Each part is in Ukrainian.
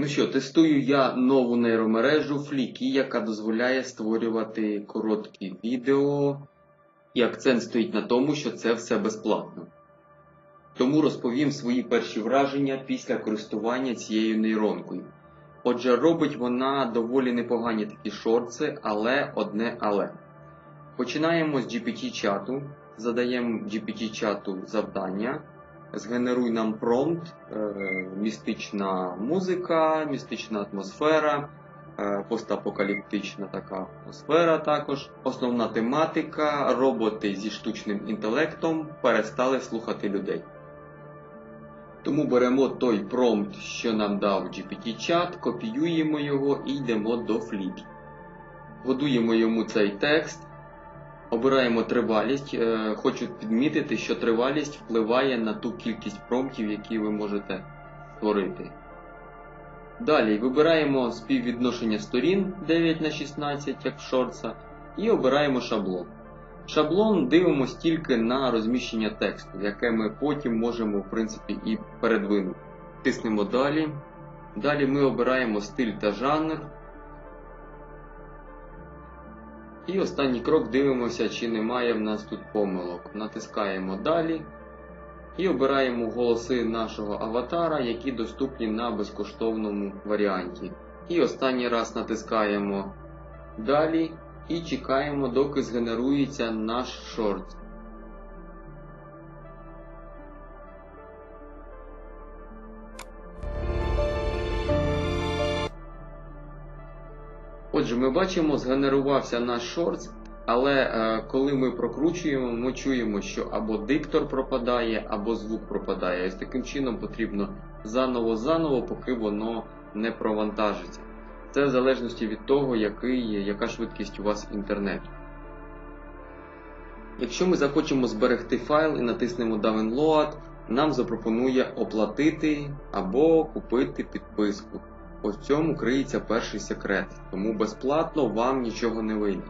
Ну що, тестую я нову нейромережу Flicky, яка дозволяє створювати короткі відео, і акцент стоїть на тому, що це все безплатно. Тому розповім свої перші враження після користування цією нейронкою. Отже, робить вона доволі непогані такі шорти, але одне але. Починаємо з GPT-чату, задаємо GPT-чату завдання. Згенеруй нам промпт, е, містична музика, містична атмосфера, е, постапокаліптична така атмосфера також. Основна тематика, роботи зі штучним інтелектом перестали слухати людей. Тому беремо той промпт, що нам дав GPT-чат, копіюємо його і йдемо до Flicky. Годуємо йому цей текст. Обираємо тривалість. Е, Хочу підмітити, що тривалість впливає на ту кількість промптів, які ви можете створити. Далі вибираємо співвідношення сторін 9 на 16, як в шорца, і обираємо шаблон. Шаблон дивимося тільки на розміщення тексту, яке ми потім можемо в принципі, і передвинути. Тиснемо далі. Далі ми обираємо стиль та жанр. І останній крок дивимося, чи немає в нас тут помилок. Натискаємо далі і обираємо голоси нашого аватара, які доступні на безкоштовному варіанті. І останній раз натискаємо далі і чекаємо, доки згенерується наш шорт. Отже, ми бачимо, згенерувався наш шортс, але е, коли ми прокручуємо, ми чуємо, що або диктор пропадає, або звук пропадає. Ось таким чином потрібно заново-заново, поки воно не провантажиться. Це в залежності від того, який, яка швидкість у вас інтернету. Якщо ми захочемо зберегти файл і натиснемо Download, нам запропонує оплатити або купити підписку. В цьому криється перший секрет, тому безплатно вам нічого не вийде.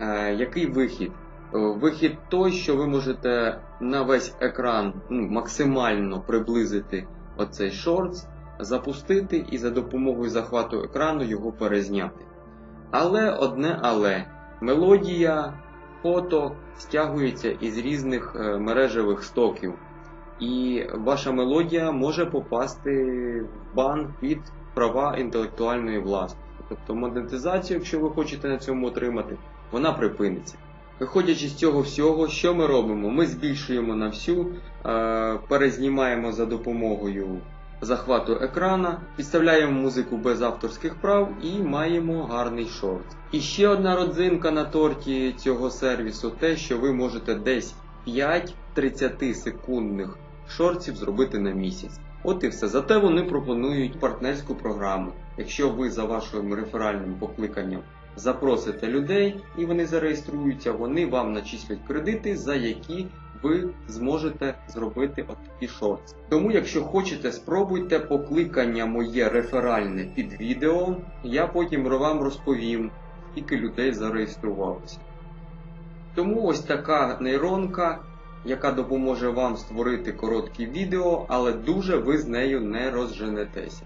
Е, який вихід? Е, Вихід той, що ви можете на весь екран ну, максимально приблизити оцей шортс, запустити і за допомогою захвату екрану його перезняти. Але одне але мелодія, фото стягується із різних е, мережевих стоків. І ваша мелодія може попасти в бан під права інтелектуальної власності. Тобто монетизацію, якщо ви хочете на цьому отримати, вона припиниться. Виходячи з цього всього, що ми робимо? Ми збільшуємо на всю, е, перезнімаємо за допомогою захвату екрана, підставляємо музику без авторських прав і маємо гарний шорт. І ще одна родзинка на торті цього сервісу те, що ви можете десь 5 30 секундних шортів зробити на місяць. От і все. Зате вони пропонують партнерську програму. Якщо ви за вашим реферальним покликанням запросите людей і вони зареєструються, вони вам начислять кредити, за які ви зможете зробити от такі шорти. Тому, якщо хочете, спробуйте покликання моє реферальне під відео. Я потім вам розповім, скільки людей зареєструвалося. Тому ось така нейронка яка допоможе вам створити короткі відео, але дуже ви з нею не розженетеся.